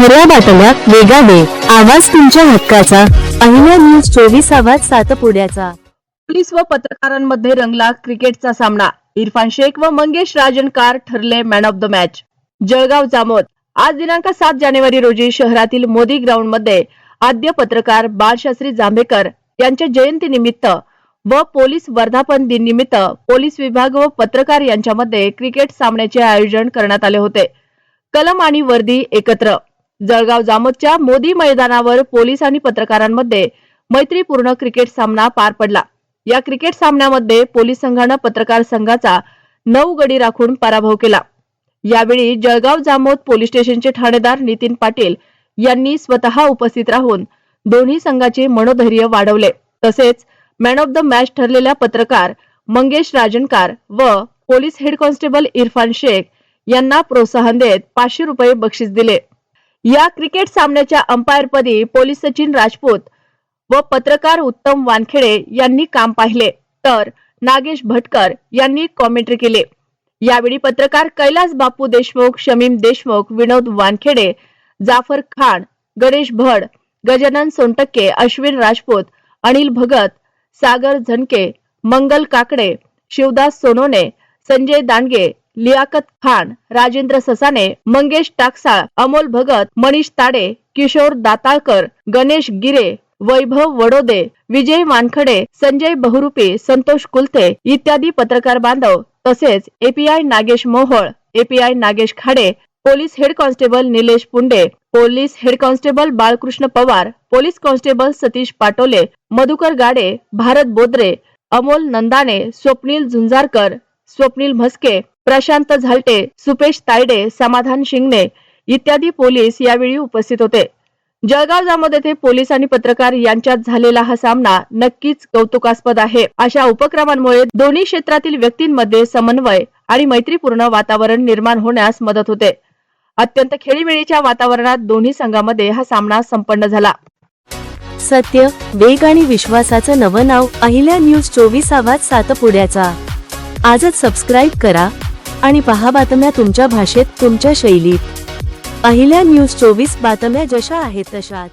खऱ्या बातम्या वेगाने आवाज तुमच्या हक्काचा. पहिला न्यूज चोवीस आवाज सातपुड्याचा पोलीस व पत्रकारांमध्ये रंगला क्रिकेटचा सामना. इरफान शेख व मंगेश राजनकार ठरले man of the match Jalgaon Jamod. आज दिनांक सात जानेवारी रोजी शहरातील मोदी ग्राउंडमध्ये आद्य पत्रकार बाळशास्त्री जांभेकर यांच्या जयंतीनिमित्त व पोलीस वर्धापन दिन निमित्त पोलीस विभाग व पत्रकार यांच्यामध्ये क्रिकेट सामन्याचे आयोजन करण्यात आले होते. कलम आणि वर्दी एकत्र. जळगाव जामोदच्या मोदी मैदानावर पोलीस आणि पत्रकारांमध्ये मैत्रीपूर्ण क्रिकेट सामना पार पडला. या क्रिकेट सामन्यामध्ये पोलीस संघानं पत्रकार संघाचा नऊ गडी राखून पराभव केला. यावेळी जळगाव जामोद पोलीस स्टेशनचे ठाणेदार नितीन पाटील यांनी स्वतः उपस्थित राहून दोन्ही संघाचे मनोधैर्य वाढवले. तसेच मॅन ऑफ द मॅच ठरलेल्या पत्रकार मंगेश राजनकार व police head constable Irfan Shaikh यांना प्रोत्साहन देत पाचशे रुपये बक्षीस दिले. या क्रिकेट सामन्याच्या अंपायरपदी पोलीस सचिन राजपूत व पत्रकार उत्तम वानखेडे यांनी काम पाहिले. तर नागेश भटकर यांनी कॉमेंट्री केले. यावेळी पत्रकार कैलास बापू देशमुख शमीम देशमुख विनोद वानखेडे जाफर खान गणेश भड गजानन सोनटक्के अश्विन राजपूत अनिल भगत सागर झनके मंगल काकडे शिवदास सोनोने संजय दांडगे लियाकत खान राजेंद्र ससाने मंगेश टाकसाळ अमोल भगत मनीष ताडे किशोर दाताळकर गणेश गिरे वैभव वडोदे विजय वानखडे संजय बहुरूपी संतोष कुलते इत्यादी पत्रकार बांधव तसेच API Nagesh Mohol API Nagesh Khade police head constable Nilesh Punde police head constable Balkrishna Pawar police constable Satish Patole Madhukar Gade Bharat Bodre Amol Nandane Swapnil Zunjarkar Swapnil Mhaske Prashant Zalte Supesh Tayde Samadhan Shingne इत्यादी police यावेळी उपस्थित होते. जळगाव जामोद येथे police आणि पत्रकार यांच्यात झालेला हा सामना नक्कीच कौतुकास्पद आहे. अशा उपक्रमांमुळे दोन्ही क्षेत्रातील व्यक्तींमध्ये समन्वय आणि मैत्रीपूर्ण वातावरण निर्माण होण्यास मदत होते. अत्यंत खेळीमेळीच्या वातावरणात दोन्ही संघामध्ये हा सामना संपन्न झाला. सत्य वेग आणि विश्वासाचं नवं नाव अहिल्या न्यूज चोवीस आवाज सातपुड्याचा. आजच सबस्क्राईब करा आणि पहा बातम्या तुमच्या भाषेत तुमच्या शैलीत. पहिल्या न्यूज चोवीस बातम्या जशा आहेत तशाच.